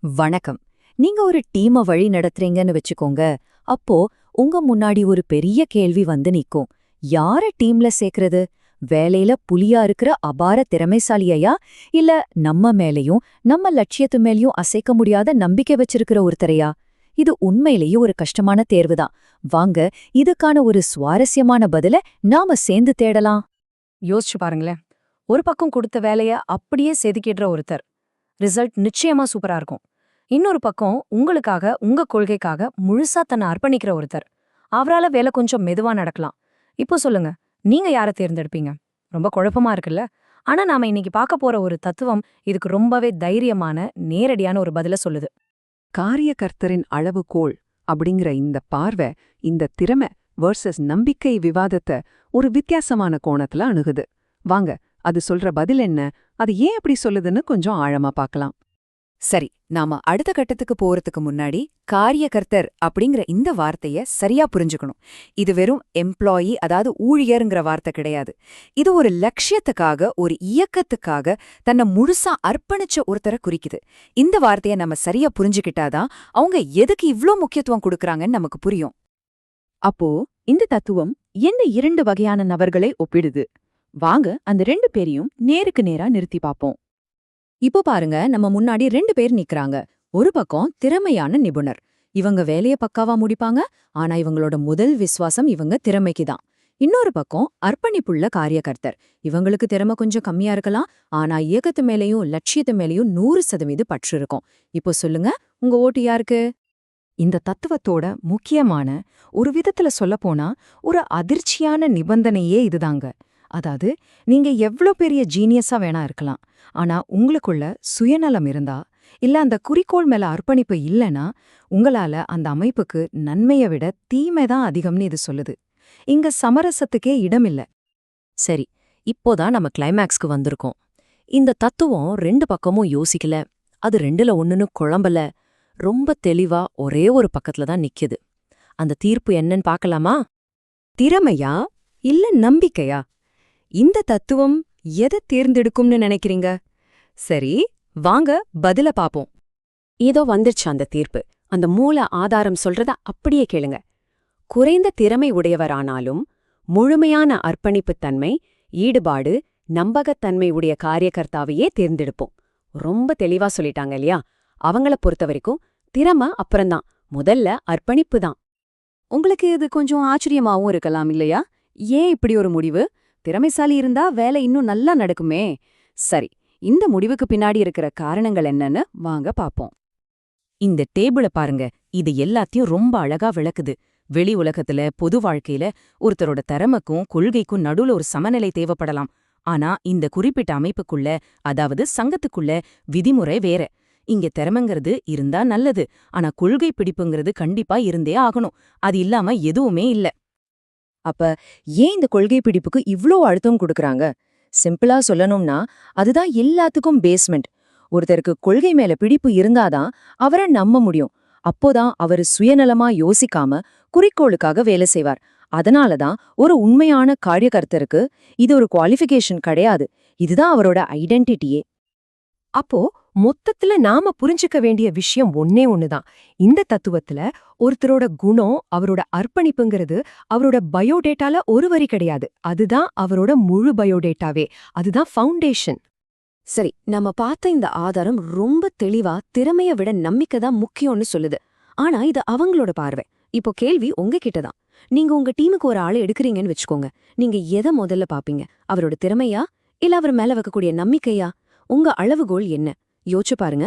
வணக்கம். நீங்க ஒரு டீம வழி நடத்துறீங்கன்னு வச்சுக்கோங்க. அப்போ உங்க முன்னாடி ஒரு பெரிய கேள்வி வந்து நிக்கும். யார டீம்ல சேர்க்கறது? வேலையில புலியா இருக்கிற அபார திறமைசாலியையா? இல்ல நம்ம மேலயும் நம்ம லட்சியத்து மேலயும் அசைக்க முடியாத நம்பிக்கை வச்சிருக்கிற ஒருத்தரையா? இது உண்மையிலேயே ஒரு கஷ்டமான தேர்வுதான். வாங்க இதுக்கான ஒரு சுவாரஸ்யமான பதில நாம சேர்ந்து தேடலாம். யோசிச்சு பாருங்களேன். ஒரு பக்கம் கொடுத்த வேலைய அப்படியே செதுக்கிடுற ஒருத்தர். ரிசல்ட் நிச்சயமா சூப்பரா இருக்கும். இன்னொரு பக்கம் உங்களுக்காக உங்க கொள்கைக்காக முழுசா தன்னை அர்ப்பணிக்கிற ஒருத்தர். அவரால வேலை கொஞ்சம் மெதுவா நடக்கலாம். இப்போ சொல்லுங்க நீங்க யாரை தேர்ந்தெடுப்பீங்க? ரொம்ப குழப்பமா இருக்குல்ல? ஆனா நாம இன்னைக்கு பார்க்க போற ஒரு தத்துவம் இதுக்கு ரொம்பவே தைரியமான நேரடியான ஒரு பதில சொல்லுது. காரியகர்த்தரின் அளவுகோல் அப்படிங்கிற இந்த பார்வை இந்த திறமை வர்சஸ் நம்பிக்கை விவாதத்தை ஒரு வித்தியாசமான கோணத்துல அணுகுது. வாங்க அது சொல்ற பதில் என்ன அது ஏன் அப்படி சொல்லுதுன்னு கொஞ்சம் ஆழமா பார்க்கலாம் சரி நாம அடுத்த கட்டத்துக்கு போறதுக்கு முன்னாடி காரியகர்த்தர் அப்படிங்கிற இந்த வார்த்தைய சரியா புரிஞ்சுக்கணும். இது வெறும் எம்ப்ளாயி அதாவது ஊழியருங்கிற வார்த்தை கிடையாது. இது ஒரு லட்சியத்துக்காக ஒரு இயக்கத்துக்காக தன்னை முழுசா அர்ப்பணிச்ச ஒருத்தரை குறிக்குது. இந்த வார்த்தைய நம்ம சரியா புரிஞ்சுக்கிட்டாதான் அவங்க எதுக்கு இவ்ளோ முக்கியத்துவம் கொடுக்கறாங்கன்னு நமக்கு புரியும். அப்போ இந்த தத்துவம் என்ன இரண்டு வகையான நபர்களை ஒப்பிடுது? வாங்க அந்த ரெண்டு பேரையும் நேருக்கு நேரா நிறுத்தி பார்ப்போம். இப்போ பாருங்க நம்ம முன்னாடி ரெண்டு பேர் நிக்கறாங்க. ஒரு பக்கம் திறமையான நிபுணர். இவங்க வேலைய பக்காவா முடிப்பாங்க ஆனா இவங்களோட முதல் விசுவாசம் இவங்க திறமைக்கு தான் இன்னொரு பக்கம் அர்ப்பணிப்புள்ள காரியகர்த்தர். இவங்களுக்கு திறமை கொஞ்சம் கம்மியா இருக்கலாம் ஆனா இயக்கத்து மேலயும் லட்சியத்து மேலயும் நூறு சதவீத பற்று இருக்கும். இப்போ சொல்லுங்க உங்க ஓட்டு யாருக்கு? இந்த தத்துவத்தோட முக்கியமான ஒரு விதத்துல சொல்லப்போனா ஒரு அதிர்ச்சியான நிபந்தனையே இதுதாங்க. அதாவது நீங்க எவ்ளோ பெரிய ஜீனியஸா வேணா இருக்கலாம். ஆனா உங்களுக்குள்ள சுயநலம் இருந்தா இல்ல அந்த குறிக்கோள் மேல அர்ப்பணிப்பு இல்லனா உங்களால அந்த அமைப்புக்கு நன்மையை விட தீமை தான் அதிகம்னு இது சொல்லுது. இங்க சமரசத்துக்கே இடமில்ல. சரி இப்போதான் நம்ம கிளைமேக்ஸ்க்கு வந்திருக்கோம். இந்த தத்துவம் ரெண்டு பக்கமும் யோசிக்கல. அது ரெண்டுல ஒன்னுன்னு குழம்பல. ரொம்ப தெளிவா ஒரே ஒரு பக்கத்துல தான் நிக்குது. அந்த தீர்ப்பு என்னன்னு பார்க்கலாமா? திறமையா இல்ல நம்பிக்கையா? இந்த தத்துவம் எதை தேர்ந்தெடுக்கும்னு நினைக்கிறீங்க? சரி வாங்க பதில பாப்போம். ஏதோ வந்துருச்சு அந்த தீர்ப்பு. அந்த மூல ஆதாரம் சொல்றத அப்படியே கேளுங்க. குறைந்த திறமை உடையவரானாலும் முழுமையான அர்ப்பணிப்புத்தன்மை ஈடுபாடு நம்பகத்தன்மை உடைய காரியகர்த்தாவையே தேர்ந்தெடுப்போம். ரொம்ப தெளிவா சொல்லிட்டாங்க இல்லையா? அவங்கள பொறுத்த வரைக்கும் திறமை அப்புறம்தான். முதல்ல அர்ப்பணிப்பு தான். உங்களுக்கு இது கொஞ்சம் ஆச்சரியமாவும் இருக்கலாம் இல்லையா? ஏன் இப்படி ஒரு முடிவு? திறமைசாலி இருந்தா வேலை இன்னும் நல்லா நடக்குமே. சரி இந்த முடிவுக்கு பின்னாடி இருக்கிற காரணங்கள் என்னன்னு வாங்க பாப்போம். இந்த டேபிள பாருங்க இது எல்லாத்தையும் ரொம்ப அழகா விளக்குது. வெளி உலகத்துல பொது வாழ்க்கையில ஒருத்தரோட திறமைக்கும் கொள்கைக்கும் நடுவுல ஒரு சமநிலை தேவைப்படலாம். ஆனா இந்த குறிப்பிட்ட அமைப்புக்குள்ள அதாவது சங்கத்துக்குள்ள விதிமுறை வேற. இங்க திறமைங்கிறது இருந்தா நல்லது ஆனா கொள்கை பிடிப்புங்கிறது கண்டிப்பா இருந்தே ஆகணும். அது இல்லாம எதுவுமே இல்ல. அப்ப ஏன் இந்த கொள்கை பிடிப்புக்கு இவ்ளோ அழுத்தம் கொடுக்கறாங்க? சிம்பிளா சொல்லணும்னா அதுதான் எல்லாத்துக்கும் பேஸ்மெண்ட் ஒருத்தருக்கு கொள்கை மேல பிடிப்பு இருந்தாதான் அவரை நம்ப முடியும். அப்போதான் அவரு சுயநலமா யோசிக்காம குறிக்கோளுக்காக வேலை செய்வார். அதனாலதான் ஒரு உண்மையான காரியகர்த்தருக்கு இது ஒரு குவாலிஃபிகேஷன் கிடையாது. இதுதான் அவரோட ஐடென்டிட்டியே அப்போ மொத்தத்துல நாம புரிஞ்சுக்க வேண்டிய விஷயம் ஒன்னே ஒண்ணுதான். இந்த தத்துவத்துல ஒருத்தரோட குணம் அவரோட அர்ப்பணிப்புங்கிறது அவரோட பயோடேட்டால ஒரு வரி கிடையாது. அதுதான் அவரோட முழு பயோடேட்டாவே. அதுதான் ஃபவுண்டேஷன் சரி நம்ம பார்த்த இந்த ஆதாரம் ரொம்ப தெளிவா திறமைய விட நம்பிக்கை தான் முக்கியம்னு சொல்லுது. ஆனா இது அவங்களோட பார்வை. இப்போ கேள்வி உங்ககிட்ட தான். நீங்க உங்க டீமுக்கு ஒரு ஆளை எடுக்கிறீங்கன்னு வச்சுக்கோங்க. நீங்க எதை முதல்ல பாப்பீங்க அவரோட திறமையா? இல்ல அவர் மேல வைக்கக்கூடிய நம்பிக்கையா? உங்க அளவுகோல் என்ன? யோசிச்சு பாருங்க.